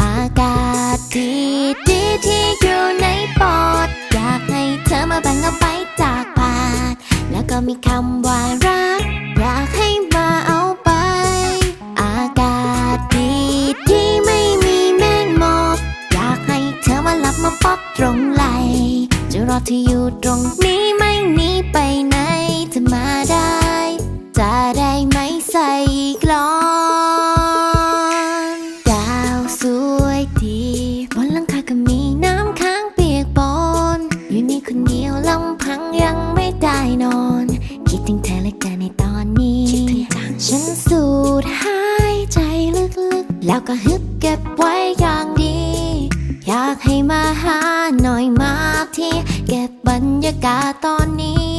อากาศดีดีที่อยู่ในปอด อยากให้เธอมาแบ่งเอาไปจากปาก แล้วก็มีคำว่ารัก อยากให้มาเอาไป อากาศดีที่ไม่มีเมฆหมอกอยากให้เธอมาหลับมาปอกตรงไหลจะรอเธออยู่ตรงนี้ไม่หนีไปไหน ดีบนหลังคาก็มีน้ำค้างเปียกปอนอยู่นี่คนเดียวลำพังยังไม่ได้นอน คิดถึงเธอเลยเกินในตอนนี้ ฉันสูดหายใจลึกๆ แล้วก็ฮึบเก็บไว้อย่างดี อยากให้มาหาหน่อยมาที่เก็บบรรยากาศตอนนี้